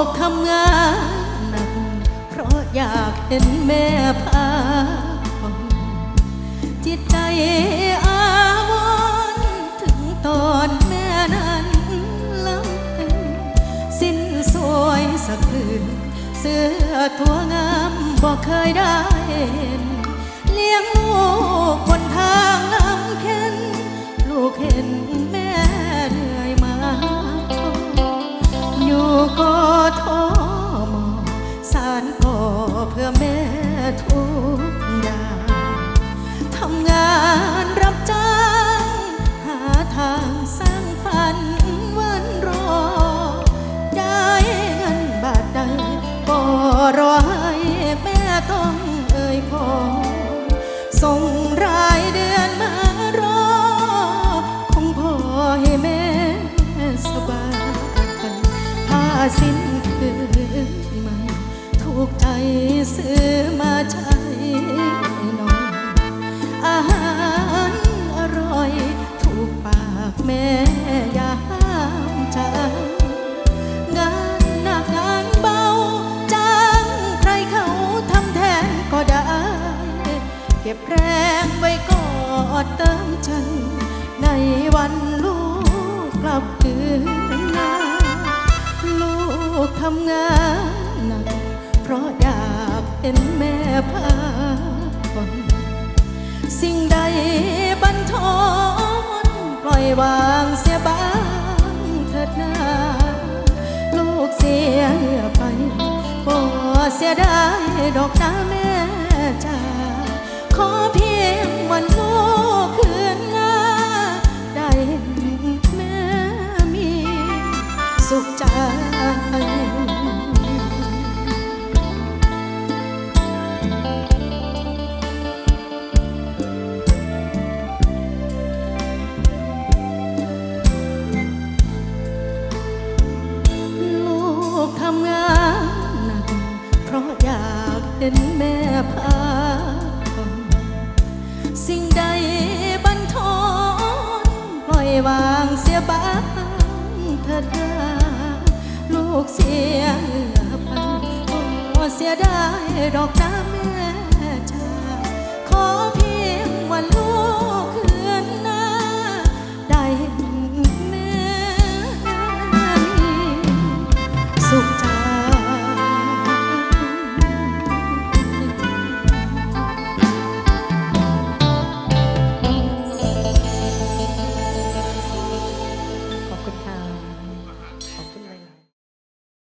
อกทำงานหนักเพราะอยากเห็นแม่พาผ่อนจิตใจอาวรถึงตอนแม่นั้นลำพึงสิ้นสวยสักคืน เสื้อตัวงามบอกเคยได้เห็นเลี้ยงลูกคนทาง สิ้นคืนใหม่ถูกใจซื้อมาใช้นอยอาหารอร่อย ถูกปากแม่อย่าห้ามใจงานหนักงานเบาจ้างใครเขาทำแทนก็ได้ เก็บแรงไว้กอดเติมใจในวันลูกกลับคืน ทำงานหนัก เพราะอยากเห็นแม่พาผ่อนสิ่งใดบันทอนปล่อยวางเสียบ้างเถิดนาลูกเสียไปบ่เสียดายดอกนะแม่จ้าขอเพียงวันลูกคืนหน้าได้แม่มีสุขใจ เห็นแม่พาผ่อนสิ่งใดบันทอนปล่อยวางเสียบ้างเถิดาลูกเสียเหงื่อไปโอเสียได้ดอกน้ำแม่